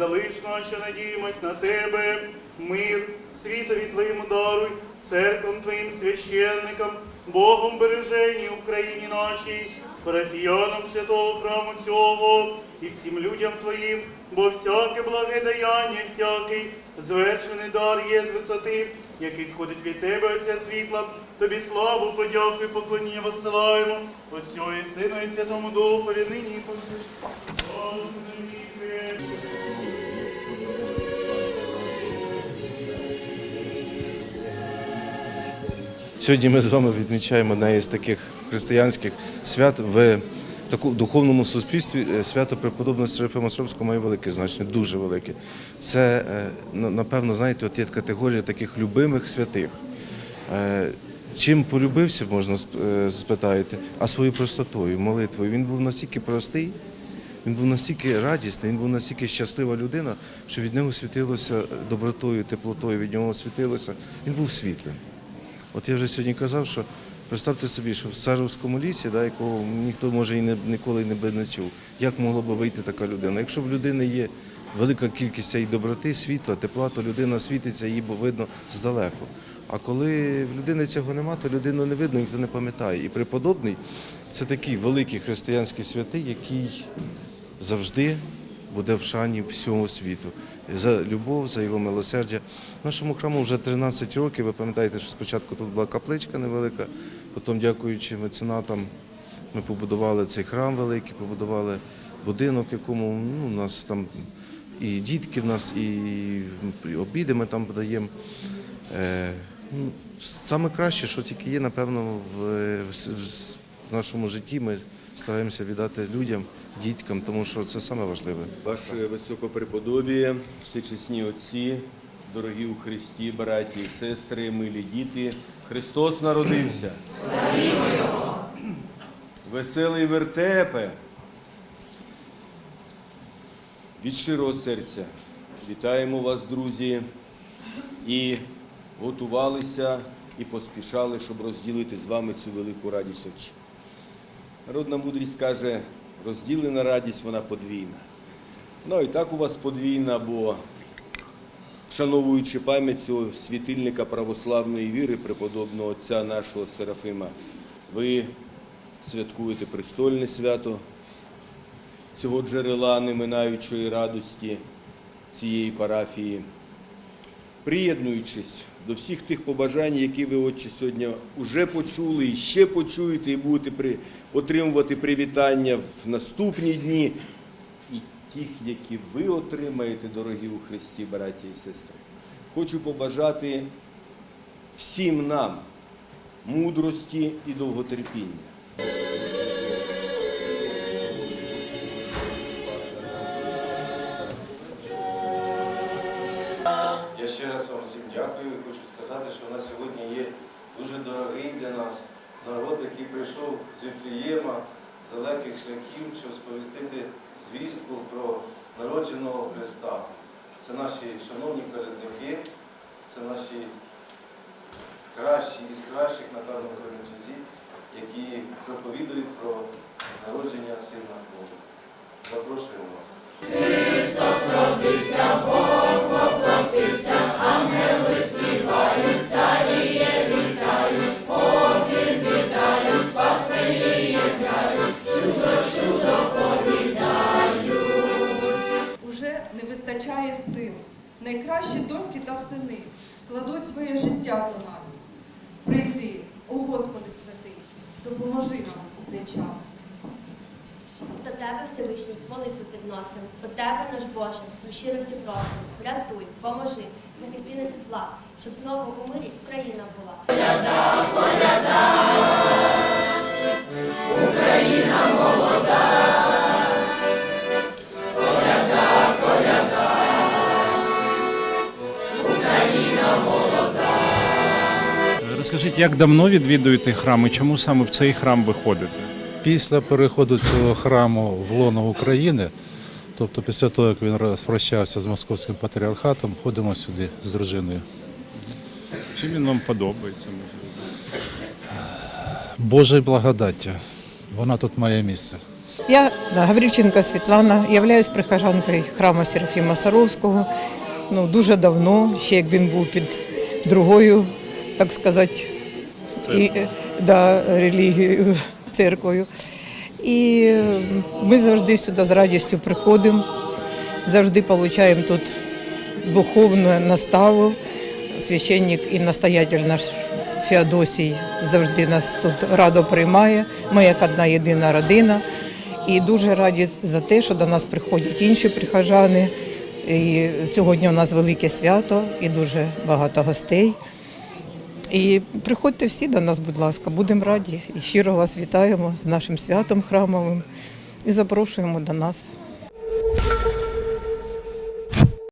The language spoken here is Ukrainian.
залиш нас, що надіємось на тебе, мир, світові Твоєму даруй, церквам Твоїм священникам, Богом береженні Україні нашій, парафіянам святого храму цього і всім людям Твоїм, бо всяке благе даяння, всякий звершений дар є з висоти, який сходить від Тебе, Отця світла, Тобі славу, подяку і поклоніння посилаємо, Отцю і Сину і Святому Духові, нині і повсюди. Слава Сьогодні ми з вами відмічаємо одне з таких християнських свят в таку духовному суспільстві. Е, Свято преподобного Серафима Сробського має велике значення, дуже велике. Це, е, напевно, знаєте, от є категорія таких любимих святих. Е, Чим полюбився, можна сп- спитаєте, а своєю простотою, молитвою. Він був настільки простий, він був настільки радісний, він був настільки щаслива людина, що від нього світилося добротою, теплотою, від нього світилося. Він був світлим. От я вже сьогодні казав, що представте собі, що в Сажовському лісі, да, якого ніхто може і не, ніколи не би не чув, як могла би вийти така людина. Якщо в людини є велика кількість цієї доброти, світла, тепла, то людина світиться, її бо видно здалеку. А коли в людини цього нема, то людину не видно, ніхто не пам'ятає. І преподобний це такий великий християнський святий, який завжди буде в шані всього світу. За любов, за його милосердя. Нашому храму вже 13 років. Ви пам'ятаєте, що спочатку тут була капличка невелика, потім, дякуючи меценатам, ми побудували цей храм великий, побудували будинок, якому ну, у нас там і дітки в нас, і обіди ми там подаємо. Е, ну, Саме краще, що тільки є, напевно, в нашому житті, ми стараємося віддати людям, діткам, тому що це саме важливе. Ваше високопреподобіє, всечесні отці, дорогі у Христі, браті і сестри, милі діти, Христос народився. Веселий вертепе. Від щирого серця вітаємо вас, друзі, і готувалися і поспішали, щоб розділити з вами цю велику радість очі. Народна мудрість каже, розділена радість, вона подвійна. Ну і так у вас подвійна, бо вшановуючи пам'ять цього світильника православної віри, преподобного отця нашого Серафима, ви святкуєте престольне свято цього джерела неминаючої радості цієї парафії, приєднуючись до всіх тих побажань, які ви, отче, сьогодні вже почули і ще почуєте, і будете отримувати привітання в наступні дні, і тих, які ви отримаєте, дорогі у Христі, браті і сестри. Хочу побажати всім нам мудрості і довготерпіння. Ще раз вам всім дякую і хочу сказати, що у нас сьогодні є дуже дорогий для нас народ, який прийшов з Віфлієма, з далеких шляхів, щоб сповістити звістку про народженого Христа. Це наші шановні колядники, це наші кращі із кращих на Карному Кременчузі, які проповідують про народження Сина Божого. Запрошуємо вас. Найкращі доньки та сини кладуть своє життя за нас. Прийди, о Господи святий, допоможи нам у цей час. До тебе Всевишній молитву підносимо. До тебе, наш Боже, ми щиро всі просимо. Врятуй, поможи, захисти нас від зла, щоб знову у мирі Україна була. Розкажіть, як давно відвідуєте храм і чому саме в цей храм ви ходите? Після переходу цього храму в лоно України, тобто після того, як він розпрощався з московським патріархатом, ходимо сюди з дружиною. Чим він вам подобається? можливо? Божою благодаття, вона тут має місце. Я да, Гаврильченко Світлана, являюсь прихожанкою храму Серафіма Саровського. Ну, дуже давно, ще як він був під другою, так сказати, і, е, да, релігією, церквою. І ми завжди сюди з радістю приходимо, завжди отримуємо тут духовну наставу. Священник і настоятель наш Феодосій завжди нас тут радо приймає. Ми як одна єдина родина. І дуже раді за те, що до нас приходять інші прихожани. І сьогодні у нас велике свято і дуже багато гостей. І приходьте всі до нас, будь ласка, будемо раді. І щиро вас вітаємо з нашим святом храмовим і запрошуємо до нас.